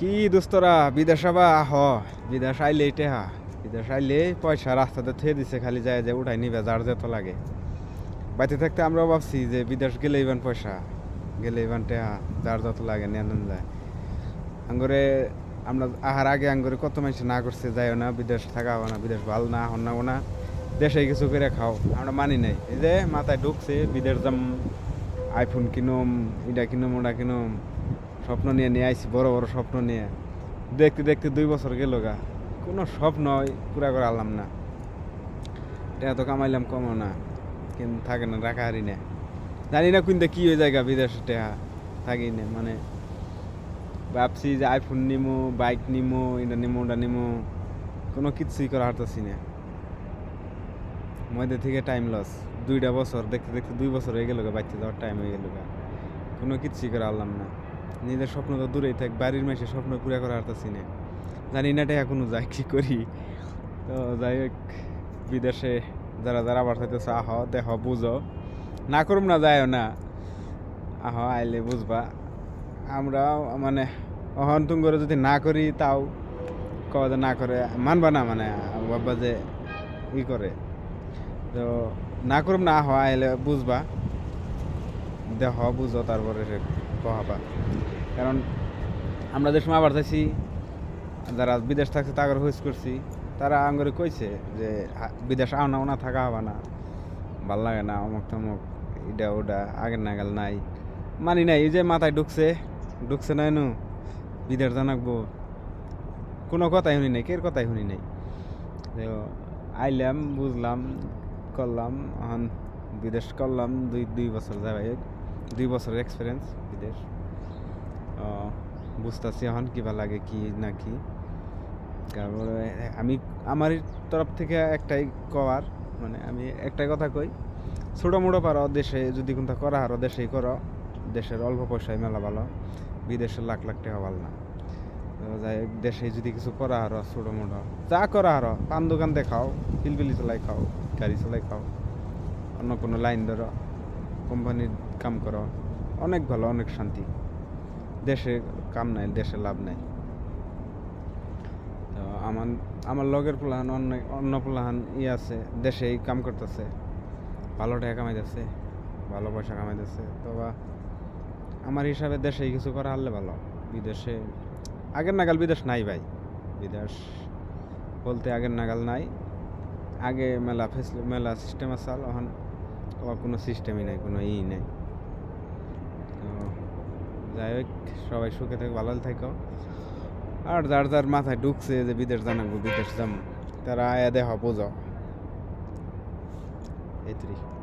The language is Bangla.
কি দোস্তরা, বিদেশ আবা হ বিদেশ আইলে এটা হা বিদেশ আইলে পয়সা রাস্তাতে থুয়ে দিছে, খালি যায় যে উঠাই নিবে, যার যেত লাগে। বাইতে থাকতে আমরাও ভাবছি যে বিদেশ গেলে ইবান পয়সা গেলে ইবান টেহা, যার যত লাগে নেন যায়। আঙ্গরে, আমরা আহার আগে আঙ্গরে কত মানুষ না করছে, যাইও না, বিদেশ থাকা না, বিদেশ ভালো না, হন না দেশে কিছু করে খাও, আমরা মানি নাই। এই যে মাথায় ঢুকছে, বিদেশ যাম আইফোন কিনুম, এটা কিনুম, ওটা কিনুম স্বপ্ন নিয়ে নিয়ে আইছি, বড় বড় স্বপ্ন নিয়ে। দেখতে দেখতে দুই বছর গেল গা। কোনো স্বপ্ন পুরা করে আনলাম না। এটা তো কামাইলাম কমও না। কিন্তু থাকে না, রাখা হারি না। জানি না কিন্তু কি হয়ে জায়গা বিদেশে টেহা, থাকি না। মানে ভাবছি যে আইফোন নিমো বাইক নিমো, এটা নিমু, ওটা নিমু। কোনো কিছুই করা হারতেছি না। মধ্যে থেকে টাইম লস দুইটা বছর, দেখতে দেখতে দুই বছর হয়ে গেল বাচ্চা যাওয়ার টাইম হয়ে গেল কোনো কিছুই করে আনলাম না। নিজের স্বপ্ন তো দূরেই থাক, বাড়ির মেসে স্বপ্ন পুরা করা হারতেছি না জানি না এটা এখনও যাই কি করি। তো যাই হোক, বিদেশে যারা যারা আবার চাইতেছে, আহ দেখ বুঝো। না করুম না, যায়ও না। আহ, আইলে বুঝবা। আমরা মানে অহন তুম করে যদি না করি, তাও কওয়া না করে। মানবা না মানে বাবা যে ই করে। তো না করুম না, আহ, আইলে বুঝবা। দেহ, বুঝো, তারপরে সে কহাবা কারণ আমরা যে সময় আবার চাইছি যারা বিদেশ থাকছে তাগর হুইস করছি, তারা আঙ্গরে কইছে যে বিদেশ আও না ওনা থাকা হবে না। ভালো লাগে না, অমুক তমুক, ইডা ওডা, আগের নাগাল নাই। মানি নাই, এই যে মাথায় ঢুকছে ঢুকছে না নু বিদেশ জানাকবো কোনো কথাই শুনি নাই, কের কথাই শুনি নাই। আইলাম, বুঝলাম, করলাম, এখন বিদেশ করলাম, দুই দুই বছর যাই দুই বছরের এক্সপিরিয়েন্স বিদেশ। বুঝতেছি এখন কিবা লাগে কি না কি। তারপরে আমি, আমার তরফ থেকে একটাই কওয়ার মানে আমি একটাই কথা কই, ছোটো মোটো পারো, দেশে যদি কোনটা করা হারো দেশেই করো, দেশের অল্প পয়সায় মেলা ভালো, বিদেশে লাখ লাখ টাকা ভালো না। যাই দেশে যদি কিছু করা হারো ছোটো মোটো, যা করা হারো পান দোকান দেখাও পিলপিলি চলাই খাও, গাড়ি চলাই খাও, অন্য কোনো লাইন ধরো, কোম্পানির কাম করো, অনেক ভালো, অনেক শান্তি। দেশে কাম নাই, দেশে লাভ নাই। তো আমার আমার লগের পোলাহান অন্য অন্য পোলাহান ই আছে, দেশেই কাম করতেছে। ভালো টাকা কামাইতেছে, ভালো পয়সা কামাইতেছে। তো বা আমার হিসাবে দেশেই কিছু করা হলে ভালো। বিদেশে, আগের নাগাল বিদেশ নাই ভাই। বিদেশ বলতে আগের নাগাল নাই। আগে মেলা ফেসিলি, মেলা সিস্টেম এখন আবার কোনো সিস্টেমই নাই, কোনো ই নাই। যাই হোক, সবাই সুখে থাকো, ভালো থাকো। আর যার যার মাথায় ঢুকছে যে বিদেশ জানাব বিদেশ যাম, তারা আয়া দেহ বোঝো। এই